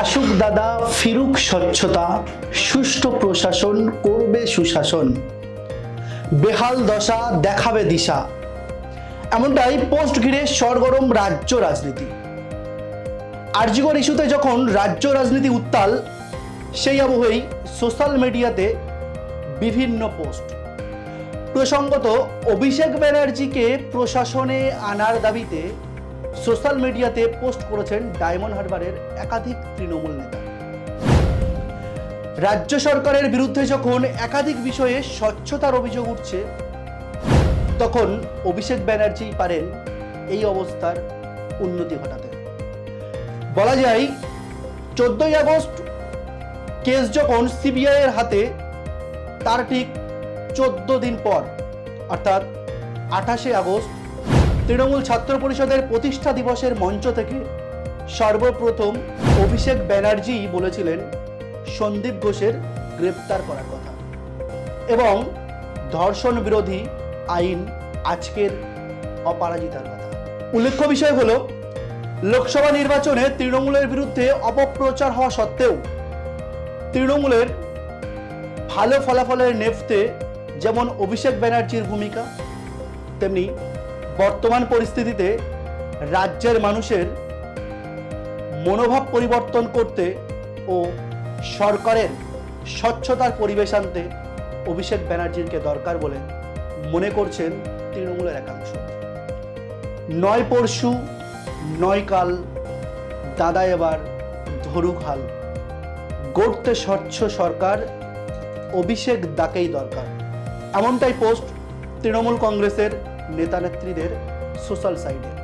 আসুক দাদা, ফিরুক স্বচ্ছতা, সুষ্ঠু প্রশাসন করবে সুশাসন। বেহাল দশা দেখাবে দিশা। এমনটাই পোস্ট ঘিরে সরগরম রাজ্য রাজনীতি। আরজিগর ইস্যুতে যখন রাজ্য রাজনীতি উত্তাল, সেই আবহেই সোশ্যাল মিডিয়াতে বিভিন্ন পোস্ট। প্রসঙ্গত, অভিষেক ব্যানার্জিকে প্রশাসনে আনার দাবিতে সোশ্যাল মিডিয়াতে পোস্ট করেছেন ডায়মন্ড হারবারের একাধিক তৃণমূল নেতা। রাজ্য সরকারের বিরুদ্ধে যখন একাধিক বিষয়ে স্বচ্ছতার অভিযোগ উঠছে, তখন অভিষেক ব্যানার্জি পারেন এই অবস্থার উন্নতি ঘটাতে। বলা যায়, চোদ্দই আগস্ট কেস যখন সিবিআই এর হাতে, তার ঠিক চোদ্দ দিন পর, অর্থাৎ আঠাশে আগস্ট তৃণমূল ছাত্র পরিষদের প্রতিষ্ঠা দিবসের মঞ্চ থেকে সর্বপ্রথম অভিষেক ব্যানার্জি বলেছিলেন, সন্দীপ ঘোষের গ্রেপ্তার করার কথা। এবং ধর্ষণ বিরোধী আইন আজকের অপরাজিতার কথা। উল্লেখ্য বিষয় হলো, লোকসভা নির্বাচনে তৃণমূলের বিরুদ্ধে অপপ্রচার হওয়া সত্ত্বেও তৃণমূলের ভালো ফলাফলের নেপথ্যে যেমন অভিষেক ব্যানার্জির ভূমিকা, তেমনি বর্তমান পরিস্থিতিতে রাজ্যের মানুষের মনোভাব পরিবর্তন করতে ও সরকারের স্বচ্ছতার পরিবেশ আনতে অভিষেক ব্যানার্জিকে দরকার বলে মনে করছেন তৃণমূলের একাংশ। নয় পরশু, নয় কাল, দাদা এবার ধরুক হাল। গড়তে স্বচ্ছ সরকার অভিষেক দাকেই দরকার। এমনটাই পোস্ট তৃণমূল কংগ্রেসের নেতা নেত্রীদের সোশ্যাল সাইটে